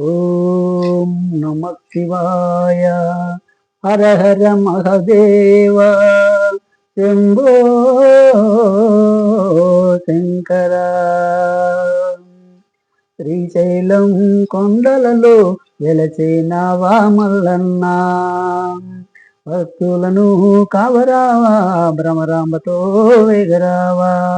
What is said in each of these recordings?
ఓం నమ శివాయ హర హర మహదేవ శంభో శంకర. శ్రీశైలం కొండలలో వెలచిన వామల్లన్న. భక్తులను కావరావా భ్రమరాంబతో వెగరావా.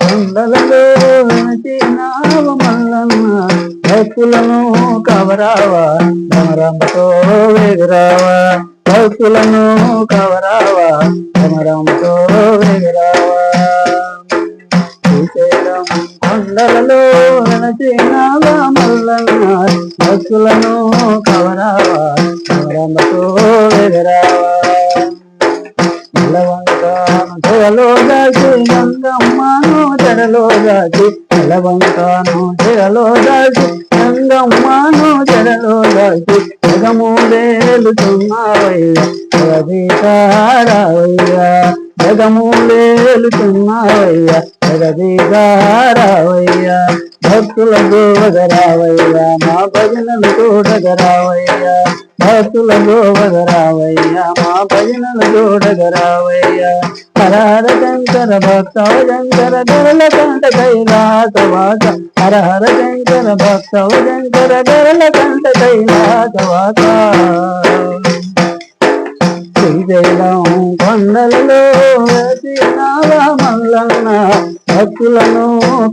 కొండలలో వెలచేనావ మల్లన్న భక్తులను కవరావా? భ్రమరాంబతో ఎదురావా? భక్తులను కవరావా? భ్రమరాంబతో ఎదురావా? కొండలలో వెలచేనావా మల్లన్న భక్తులను కవరావా? కవరమ్మతో ఎదురావా? గంగమ్మను చెరలో దాచి నిలవంకాను చెరలో దాచి గంగమ్మను చెరలో దాచి జగములేలుతున్నావయ్యా జగదీకారావయ్యా జగములేలుతున్నావయ్యా. జగదీకారావయ్యా భక్తులకు వదరావయ్యా మా భజనలు చూడగరావయ్యా భక్తుల గోవగరావయ్యా మా భజనలు చూడగరావయ్యా హరహర శంకర భక్త శంకర గరల కంట కైలాసవాస హరహర శంకర భక్త శంకర గరల కంట కైలాసవాస శ్రీశైలం కొండలలో వేసినావా మల్లన్న భక్తులను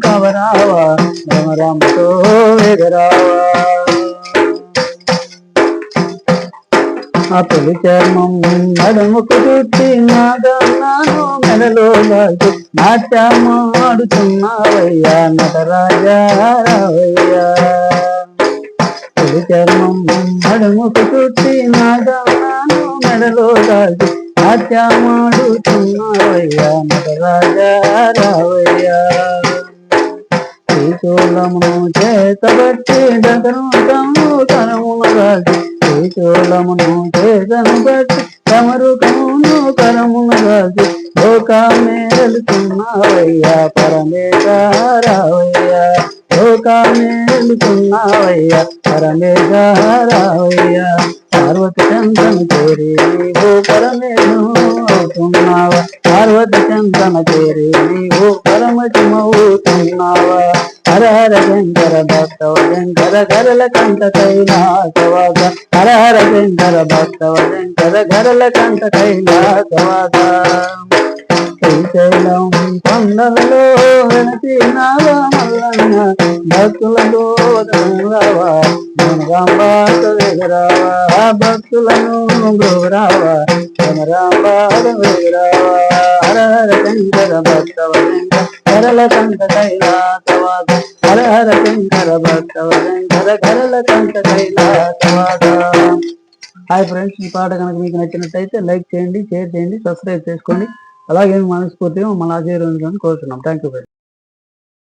కవరావా? భ్రమరాంతో ఎగరావా? ఆ తొలి చర్మం నడుముకు చుట్టి నాదన్నాను మెడలో దాచి నాట్యమాడుతున్నావయ్యా నటరాజా రావయ్యా. తొలి చర్మం నడుముకు చుట్టి నాదన్నాను మెడలో దాచి నాట్యమాడుతున్నావయ్యా నటరాజా రావయ్యా. శ్రీశూలమును చేతబట్టి దగనుతము కరమున రాజు శ్రీశూలమును చేతను బట్టి తమరుకమును కరమును రాజు లోకామేలుతున్నావయ్యా పరమేశారావయ్యా లోకామేలుతున్నావయ్యా పరమేశారావయ్యా పార్వతి చందన చేరి ఓ పరమేమవుతున్నావా పార్వతి చందన చేరి ఓ పరమశిమవుతున్నావా హర హర శంకర భక్తవ శంకర గరల కంట కైలాసవాద హర హర శంకర భక్తవ శంకర గరల కంట కైలాసవాద శ్రీశైలం కొండలలో వెనచినావా మల్లన్న? భక్తులకు వదలరావా? జనరాంబాట వెగరావా భక్తులను గౌరావా జనరాంబాట వెగరావా హర హర శంకర భక్తవ శంకర కరల కంట కైలాసవాద. హర హర శంకర భక్తవ శంకర కరల కంట కైలాసవాద. హాయ్ ఫ్రెండ్స్ ఈ పాట కనుక మీకు నచ్చినట్టయితే లైక్ చేయండి షేర్ చేయండి సబ్స్క్రైబ్ చేసుకోండి. అలాగే మనస్ఫూర్తిగా మన ఆశీర్వదించాలని కోరుతున్నాం. Thank you